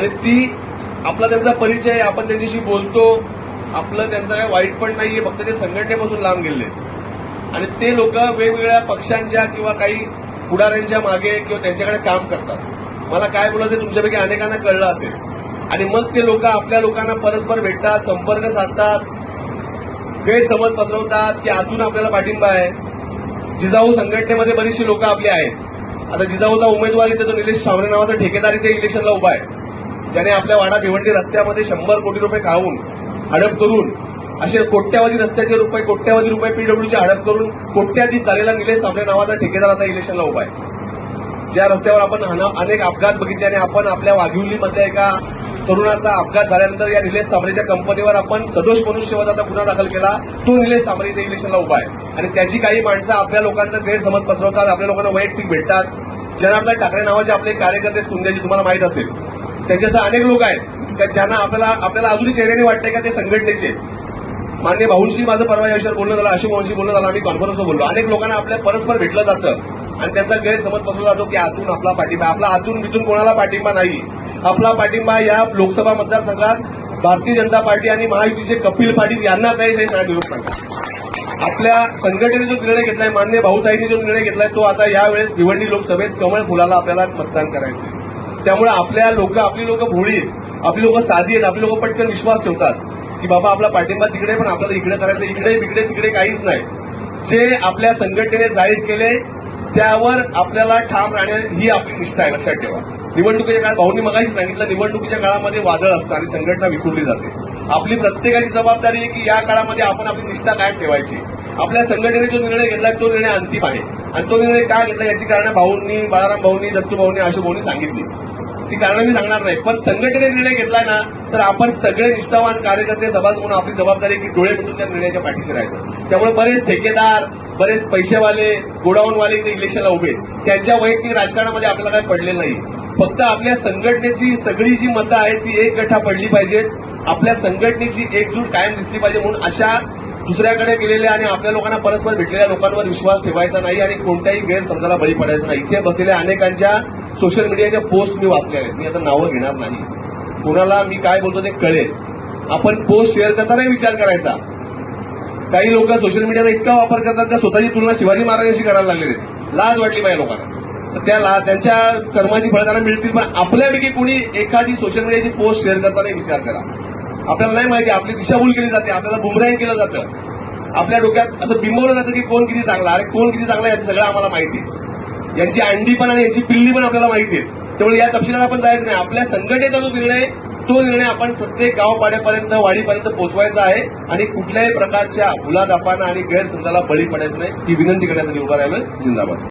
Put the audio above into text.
आणि ती आपला त्यांचा परिचय आपण त्यांच्याशी बोलतो. आपलं त्यांचं काय वाईट पण नाहीये फक्त ते संघटनेपासून लांब गेले आणि ते लोक वेगवेगळ्या पक्षांच्या किंवा काही पुढाऱ्यांच्या मागे किंवा त्यांच्याकडे काम करतात. मला काय बोलायचं तुमच्यापैकी अनेकांना कळलं असेल. आणि मग ते लोक आपल्या लोकांना परस्पर भेटतात संपर्क साधतात गैरसमज पसरवतात की आतून आपल्याला पाठिंबा आहे. जिजाऊ संघटनेमध्ये बरीचशी लोक आपली आहेत. आता जिजाऊचा उमेदवार इथे तो निलेश सावरे नावाचा ठेकेदार इथे इलेक्शनला उभा आहे. ज्याने आपल्या वाडा भिवंडी रस्त्यामध्ये शंभर कोटी रुपये खाऊन हडप करून असे कोट्यावधी रस्त्याचे रुपये कोट्यावधी रुपये पीडब्ल्यूचे हडप करून कोट्याधी चालेला निलेश सामरे नावाचा ठेकेदार आता इलेक्शनला उभा आहे. ज्या रस्त्यावर आपण अनेक अपघात बघितले आणि आपण आपल्या वाघिवलीमधल्या एका तरुणाचा अपघात झाल्यानंतर या निलेश साबरेच्या कंपनीवर आपण सदोष मनुष्यवधाचा गुन्हा दाखल केला तो निलेश साबरे इथे इलेक्शनला उभा आहे. आणि त्याची काही माणसं आपल्या लोकांचा गैरसमज पसरवतात आपल्या लोकांना वैयक्तिक भेटतात. जनार्दन ठाकरे नावाचे आपले कार्यकर्ते कुंद्याची तुम्हाला माहीत असेल. त्यांच्यासह अनेक लोक आहेत. ज्यांना आपल्याला आपल्याला अजूनही चेहऱ्याने वाटतंय का ते संघटनेचे? मान्य भाऊंशी माझं परवा या बोलणं झालं अशोक भाऊंशी बोलणं झालं आम्ही कॉन्फरन्सवर बोललो. अनेक लोकांना आपल्या परस्पर भेटलं जातं. आणि त्यांचा गैरसमज बसवला जातो की आतून आपला पाठिंबा आपला आतून मिथून कोणाला पाठिंबा नाही? आपला पाठिंबा या लोकसभा मतदारसंघात भारतीय जनता पार्टी आणि महायुतीचे कपिल पाटील यांनाच आहे हे सगळ्या विरोध सांगा. आपल्या संघटनेने जो निर्णय घेतलाय मान्य भाऊताईंनी जो निर्णय घेतलाय तो आता यावेळेस भिवंडी लोकसभेत कमळ फुलाला आपल्याला मतदान करायचं आहे. त्यामुळे आपल्या लोक आपली लोक भोळी आहेत. आपली लोक साधी आहेत. आपली लोक पटकन विश्वास ठेवतात की बाबा आपला पाठिंबा तिकडे पण आपल्याला इकडे करायचं इकडे तिकडे तिकडे काहीच नाही. जे आपल्या संघटनेने जाहीर केले त्यावर आपल्याला ठाम राहणे ही आपली निष्ठा आहे. लक्षात ठेवा. निवडणुकीच्या काळात भाऊंनी मगाशी सांगितलं निवडणुकीच्या काळामध्ये वादळ असतं आणि संघटना विखुरली जाते. आपली प्रत्येकाची जबाबदारी आहे की या काळामध्ये आपण आपली निष्ठा कायम ठेवायची. आपल्या संघटनेने जो निर्णय घेतला तो निर्णय अंतिम आहे. आणि तो निर्णय का घेतला याची कारण भाऊंनी बाळाराम भाऊंनी दत्तू भाऊंनी अशोक भाऊंनी सांगितली. ती कारण मी सांगणार नाही. पण संघटनेने निर्णय घेतलाय ना तर आपण सगळे निष्ठावान कार्यकर्ते सभास म्हणून आपली जबाबदारी की डोळे मिटून त्या निर्णयाच्या पाठीशी राहायचं. त्यामुळे बरेच ठेकेदार बरेच पैसेवाले गोडाऊनवाले इथे इलेक्शनला उभे त्यांच्या वैयक्तिक राजकारणामध्ये आपल्याला काही पडलेलं नाही. फक्त आपल्या संघटनेची सगळी जी मतं आहेत ती एक गठा पडली पाहिजेत. आपल्या संघटनेची एकजूट कायम दिसली पाहिजे म्हणून अशा दुसऱ्याकडे गेलेल्या आणि आपल्या लोकांना परस्पर भेटलेल्या लोकांवर विश्वास ठेवायचा नाही आणि कोणत्याही गैरसमजाला बळी पडायचं नाही. इथे बसलेल्या अनेकांच्या सोशल मीडियाच्या पोस्ट मी वाचल्या आहेत. मी आता नावं घेणार नाही. कोणाला मी काय बोलतो ते कळेल. आपण पोस्ट शेअर करतानाही विचार करायचा. काही लोक सोशल मीडियाचा इतका वापर करतात का स्वतःची तुलना शिवाजी महाराजांशी करायला लागलेले लाज वाटली पाहिजे लोकांना. तर त्या ला- त्यांच्या कर्माची फळं मिळतील पण आपल्यापैकी कुणी एखादी सोशल मीडियाची पोस्ट शेअर करताना विचार करा. आपल्याला नाही माहिती आपली दिशाभूल केली जाते आपल्याला बुमराही केलं जातं. आपल्या डोक्यात असं बिंबवलं जातं की कोण किती चांगला अरे कोण किती चांगला याचं सगळं आम्हाला माहिती आहे. यांची अंडी पण आणि यांची पिल्ली पण आपल्याला माहिती आहे त्यामुळे या तपशिलाला आपण जायचं नाही. आपल्या संघटनेचा जो निर्णय तो निर्णय आपण प्रत्येक गावपाड्यापर्यंत वाडीपर्यंत पोहोचवायचा आहे आणि कुठल्याही प्रकारच्या मुलादापांना आणि गैरसमजाला बळी पडायचं नाही. ही विनंती करण्यासाठी उभा राहिलं. जिंदाबाद.